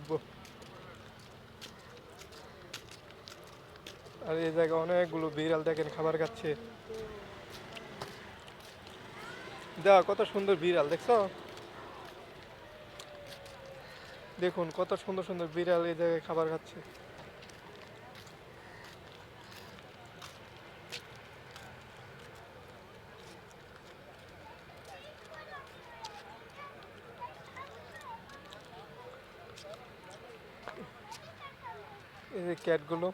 উঠবো আর এই জায়গায় অনেকগুলো বিড়াল দেখেন খাবার খাচ্ছে। দেখ কত সুন্দর বিড়াল, দেখছ? দেখুন, কত সুন্দর সুন্দর বিড়াল এই জায়গায় খাবার খাচ্ছে। এই যে ক্যাটগুলো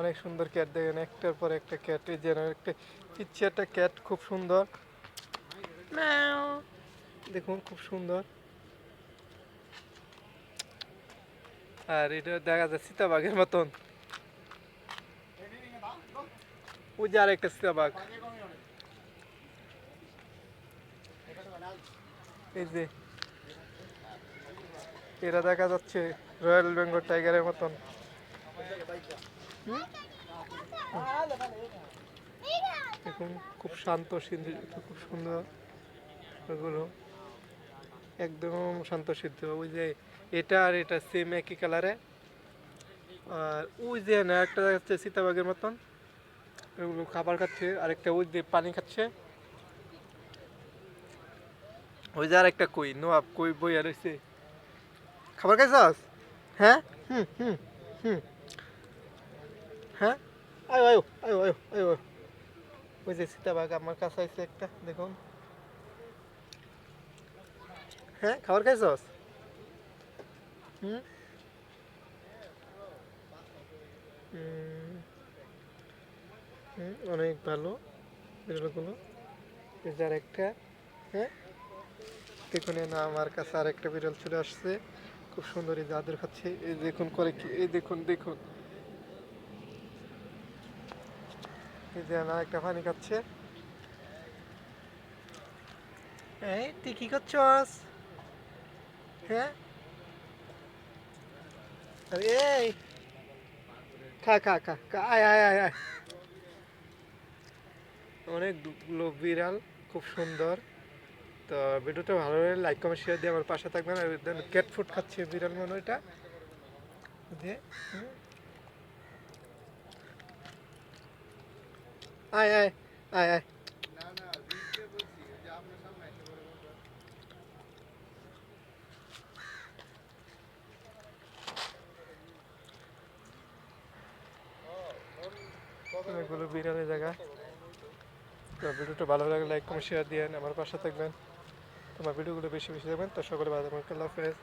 অনেক সুন্দর ক্যাট দেখেন একটার পর একটা ক্যাট এই যেন একটা পিচ্ছে একটা ক্যাট খুব সুন্দর। দেখুন খুব সুন্দর। আর এটা দেখা যায় সীতাবাঘের মতন। ওই যে আরেকটা সীতাবাঘ। এই যে এরা দেখা যাচ্ছে রয়্যাল বেঙ্গল টাইগারের মতন? দেখুন, খুব শান্ত খুব সুন্দর ওগুলো একদম শান্ত সিদ্ধ ওই যে এটা আর এটা সেম একই কালারে আর ওই যে না, একটা দেখা যাচ্ছে সীতাবাগের মতন। ওগুলো খাবার খাচ্ছে, আরেকটা ওই যে পানি খাচ্ছে। ওই যে আরেকটা কই, নোয়াব কই বই আর রয়েছে। খাবার খাইছাস? হ্যাঁ? হুম হুম হ্যাঁ? আয়ো আয়ো আয়ো আয়ো আয়ো। ওই যে সীতাবাঘ আমার কাছে একটা, দেখুন। হ্যাঁ খাবার খাইছস? হুম? অনেক ভালো। বিড়ালগুলো এই যে আরেকটা হ্যাঁ? দেখুন না আমার কাছে আরেকটা বিড়াল চলে আসছে। খুব সুন্দর এই জাদুর খাচ্ছে। এই দেখুন করে কি, এই দেখুন দেখুন। এই যে না, একটা পানি খাচ্ছে। এই, তুই কি করছস? হ্যাঁ? আরে এই। খা খা খা আয় আয় আয় আয়। অনেকগুলো বিড়াল, খুব সুন্দর। তো ভিডিওটা ভালো লাগলে লাইক কমেন্ট শেয়ার দিয়ে আমার পাশে থাকবেন। আর ক্যাট ফুড খাচ্ছে, বিড়াল মনে এটা। দিয়ে আয় আয় আয় আয়। অনেকগুলো বিড়ালের জায়গা। তো ভিডিওটা ভালো লাগলে লাইক কমেন্ট শেয়ার দিয়ে আমার পাশে থাকবেন। তোমার ভিডিওগুলো বেশি বেশি দেখবেন। তো সকলে ভালো থাকবেন। আল্লাহ হাফেজ।